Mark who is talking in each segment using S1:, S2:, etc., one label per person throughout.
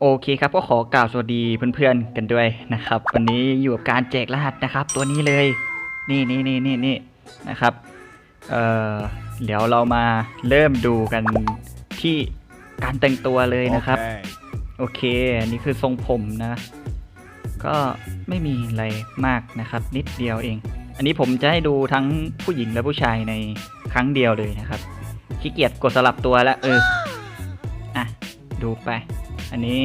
S1: โอเคครับก็ขอกล่าวสวัสดีเพื่อนๆกันด้วยนะครับ วันนี้อยู่กับการแจกรหัสนะครับ ตัวนี้เลย นี่นี่นี่นี่นี่นะครับเอ่อเดี๋ยวเรามาเริ่มดูกันที่การแต่งตัวเลยนะครับ
S2: Okay.
S1: โอเค อันนี้คือทรงผมนะ ก็ไม่มีอะไรมากนะครับ นิดเดียวเอง อันนี้ผมจะให้ดูทั้งผู้หญิงและผู้ชายในครั้งเดียวเลยนะครับขี้เกียจกดสลับตัวแล้วเอออะดูไป อันนี้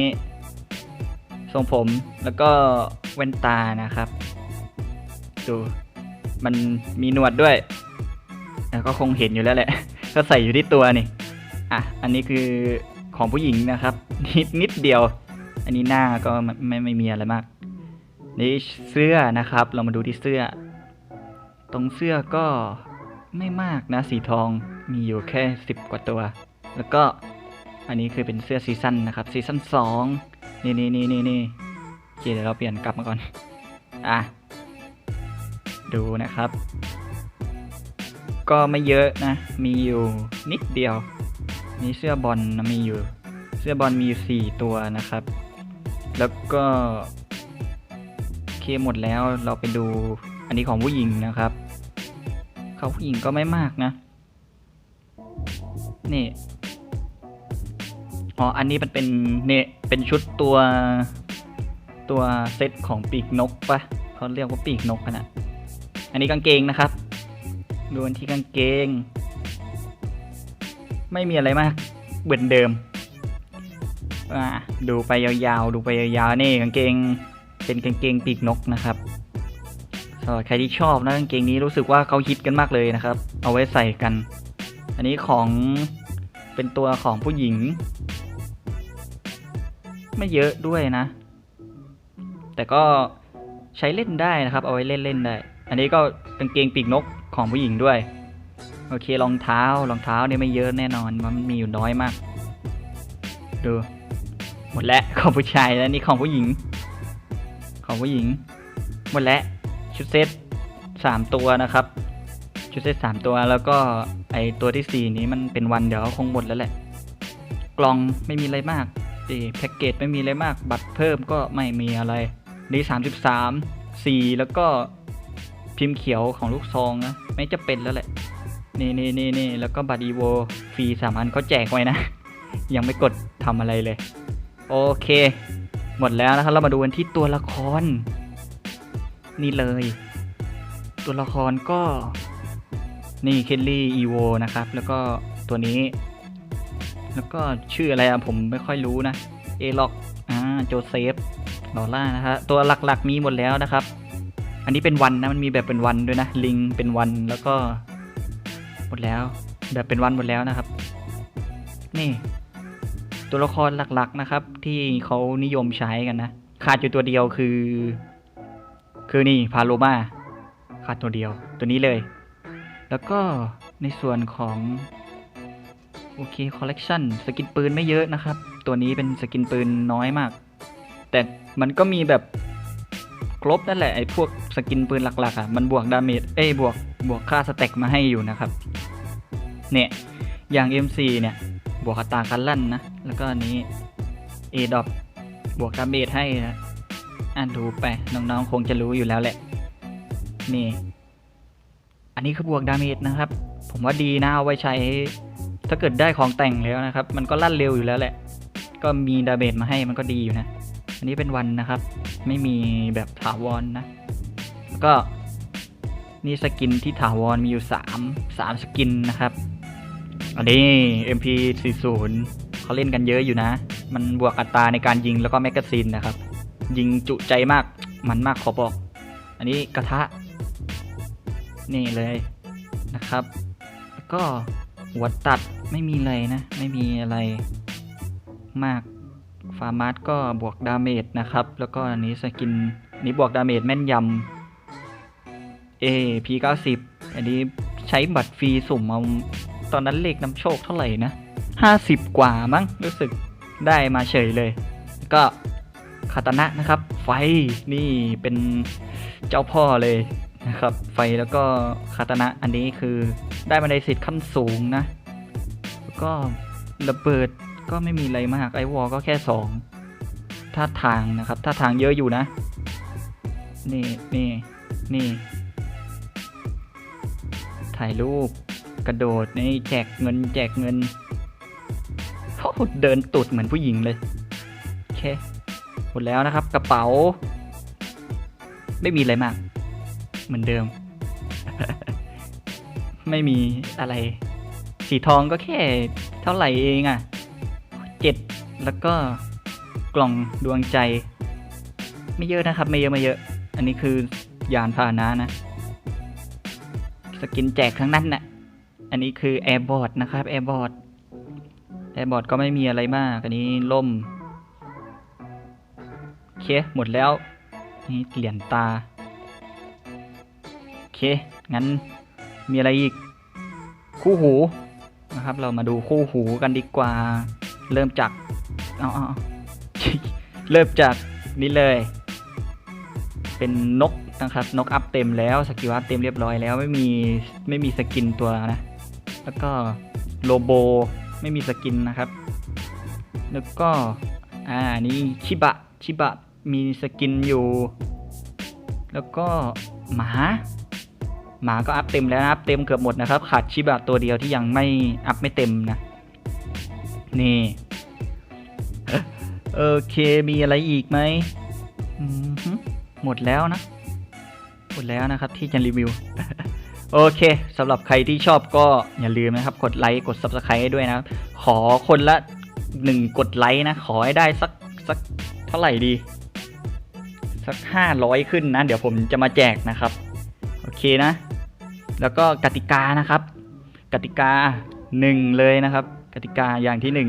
S1: ทรงผมแล้วก็แว่นตานะครับ ดูมันมีหนวดด้วยแล้วก็คงเห็นอยู่แล้วแหละ ก็ใส่อยู่ที่ตัวนี่ อะ อันนี้คือของผู้หญิงนะครับ นิดนิดเดียว อันนี้หน้าก็ไม่ไม่ไม่มีอะไรมาก นี่เสื้อนะครับ เรามาดูที่เสื้อ ตรงเสื้อก็ไม่มากนะสีทองมีอยู่แค่สิบกว่าตัว แล้วก็ อันนี้คือเป็นเสื้อซีซั่นนะครับซีซั่นสองนี่นี่นี่นี่นี่โอเคเดี๋ยวเราเปลี่ยนกลับมาก่อน อะ ดูนะครับ ก็ไม่เยอะนะ มีอยู่นิดเดียว มีเสื้อบอลนะมีอยู่ เสื้อบอลมีอยู่สี่ตัวนะครับ แล้วก็เคหมดแล้วเราไปดูอันนี้ของผู้หญิงนะครับ เขาผู้หญิงก็ไม่มากนะ นี่ อ๋อ อันนี้มันเป็นเนี่ยเป็นชุดตัวตัวเซตของปีกนกปะเขาเรียกว่าปีกนกนะอันนี้กางเกงนะครับ ดูอันที่กางเกง ไม่มีอะไรมากเหมือนเดิมอ่าดูไปยาวๆ ดูไปยาวๆ นี่กางเกง เป็นกางเกงปีกนกนะครับสำหรับใครที่ชอบนะกางเกงนี้รู้สึกว่าเขาฮิตกันมากเลยนะครับ เอาไว้ใส่กัน อันนี้ของเป็นตัวของผู้หญิง ไม่เยอะด้วยนะ แต่ก็ใช้เล่นได้นะครับ เอาไว้เล่นเล่นได้ อันนี้ก็กางเกงปีกนกของผู้หญิงด้วย โอเครองเท้ารองเท้าเนี่ยไม่เยอะแน่นอน มันมีอยู่น้อยมาก ดู หมดแล้วของผู้ชายแล้วนี่ของผู้หญิง ของผู้หญิง หมดแล้วชุดเซตสามตัวนะครับ ชุดเซตสามตัวแล้วก็ไอตัวที่สี่นี้มันเป็นวันเดี๋ยวคงหมดแล้วแหละ กล่องไม่มีอะไรมาก ดีแพ็กเกจไม่มีอะไรมาก บัตรเพิ่มก็ไม่มีอะไรนี่สามสิบสามสี่แล้วก็พิมพ์เขียวของลูกซองนะไม่จะเป็นแล้วแหละ นี่นี่นี่นี่แล้วก็บัตรอีโวฟรีสามอันเขาแจกไว้นะ ยังไม่กดทำอะไรเลย โอเค หมดแล้วนะครับเรามาดูกันที่ตัวละคร นี่เลย ตัวละครก็ นี่เคลลี่อีโวนะครับ แล้วก็ตัวนี้ แล้วก็ชื่ออะไรอะผมไม่ค่อยรู้นะเอล็อกอ่าโจเซฟลอล่านะฮะตัวหลักๆมีหมดแล้วนะครับ อันนี้เป็นวันนะมันมีแบบเป็นวันด้วยนะ ลิงเป็นวันแล้วก็ หมดแล้ว แบบเป็นวันหมดแล้วนะครับ นี่ ตัวละครหลักๆนะครับ ที่เขานิยมใช้กันนะขาดอยู่ตัวเดียวคือ คือนี่พาโลมาขาดตัวเดียว ตัวนี้เลย แล้วก็ในส่วนของ โอเคคอลเลกชันสกินปืนไม่เยอะนะครับ ตัวนี้เป็นสกินปืนน้อยมาก แต่มันก็มีแบบครบนั่นแหละไอ้พวกสกินปืนหลักๆอะมันบวกดาเมจเอ้บวกบวกค่าสแต็กมาให้อยู่นะครับ เนี่ย อย่าง MC เนี่ยบวกอัตราการลั่นนะ แล้วก็อันนี้ A ดอ p บวกดาเมจให้นะอ่านดูไปน้องๆคงจะรู้อยู่แล้วแหละ นี่ อันนี้คือบวกดาเมจนะครับ ผมว่าดีนะเอาไว้ใช้ ถ้าเกิดได้ของแต่งแล้วนะครับ มันก็ลั่นเร็วอยู่แล้วแหละ ก็มีดาเมจมาให้มันก็ดีอยู่นะ อันนี้เป็นวันนะครับ ไม่มีแบบถาวรนนะแล้วก็นี่สกินที่ถาวรมีอยู่ 3 3 สกินนะครับ อันนี้ MP40 เขาเล่นกันเยอะอยู่นะ มันบวกอัตราในการยิงแล้วก็แมกกาซีนนะครับ ยิงจุใจมากมันมากขอบอก อันนี้กระทะ นี่เลยนะครับแล้วก็ หัวตัดไม่มีอะไรนะ ไม่มีอะไรมากฟาร์มาสก็บวกดาเมจนะครับ แล้วก็อันนี้สกินนี้บวกดาเมจแม่นยำ A P90 อันนี้ใช้บัตรฟรีสุ่มเอาตอนนั้นเลขนำโชคเท่าไหร่นะ50กว่ามั้งรู้สึกได้มาเฉยเลย ก็คาตานะนะครับ ไฟนี่เป็นเจ้าพ่อเลย นะครับ ไฟแล้วก็คาตานะอันนี้คือได้มาในสิทธิ์ขั้นสูงนะ แล้วก็ระเบิดก็ไม่มีอะไรมากไอวอลก็แค่2ท่าทางนะครับท่าทางเยอะอยู่นะ นี่นี่นี่ ถ่ายรูปกระโดดนี่แจกเงินแจกเงินโอ้เดินตุดเหมือนผู้หญิงเลย โอเค หมดแล้วนะครับกระเป๋า ไม่มีอะไรมาก เหมือนเดิม ไม่มีอะไร สีทองก็แค่เท่าไหร่เองอะ่ะเจ็ดแล้วก็กล่องดวงใจ ไม่เยอะนะครับ ไม่เยอะไม่เยอะ อันนี้คือยานพาหนะนะ สกินแจกทั้งนั้นน่ะ อันนี้คือแอร์บอร์ดนะครับแอร์บอร์ดแอร์บอร์ดก็ไม่มีอะไรมาก อันนี้ล่ม โอเค หมดแล้ว นี่เหรียญตา เคงั้นมีอะไรอีกคู่หูนะครับ เรามาดูคู่หูกันดีกว่า เริ่มจากเอาเอาเอาเริ่มจากนี่เลย เป็นนกนะครับ นกอัพเต็มแล้วสกิลอัพเต็มเรียบร้อยแล้วไม่มีไม่มีสกินตัวนะ แล้วก็โลโบไม่มีสกินนะครับ แล้วก็อ่านี่ชิบะชิบะมีสกินอยู่ แล้วก็หมา หมาก็อัพเต็มแล้วนะอัพเต็มเกือบหมดนะครับ ขาดชิบะตัวเดียวที่ยังไม่อัพไม่เต็มนะ นี่โอเคมีอะไรอีกไหมหมดแล้วนะ หมดแล้วนะครับที่จะรีวิว โอเคสำหรับใครที่ชอบก็อย่าลืมนะครับ กดไลค์กด Subscribe ด้วยนะ ขอคนละหนึ่งกดไลค์นะ ขอให้ได้สักสักเท่าไหร่ดี สักห้าร้อยขึ้นนะ เดี๋ยวผมจะมาแจกนะครับ โอเคนะ แล้วก็กติกานะครับ กติกาหนึ่งเลยนะครับ กติกาอย่างที่หนึ่ง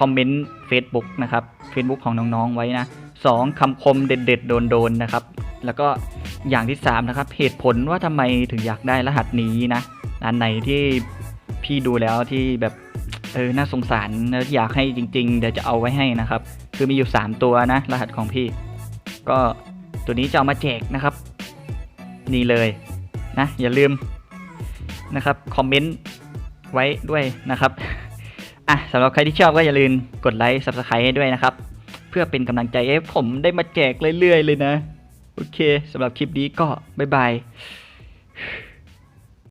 S1: คอมเมนต์ Facebook นะครับ Facebook ของน้องๆไว้นะสองคำคมเด็ดๆ โดนๆนะครับ แล้วก็อย่างที่สามนะครับ เหตุผลว่าทำไมถึงอยากได้รหัสนี้นะอันไหนที่พี่ดูแล้วที่แบบเออน่าสงสารแล้วอยากให้จริง ๆ เดี๋ยวจะเอาไว้ให้นะครับ คือมีอยู่ 3 ตัวนะ รหัสของพี่ ก็ตัวนี้จะเอามาแจกนะครับ นี่เลยนะอย่าลืม นะครับคอมเมนต์ไว้ด้วยนะครับอะสำหรับใครที่ชอบก็อย่าลืมกดไลค์ Subscribe ให้ด้วยนะครับ เพื่อเป็นกำลังใจให้ผมได้มาแจกเรื่อยๆเลยนะ โอเคสำหรับคลิปนี้ก็บ๊ายบาย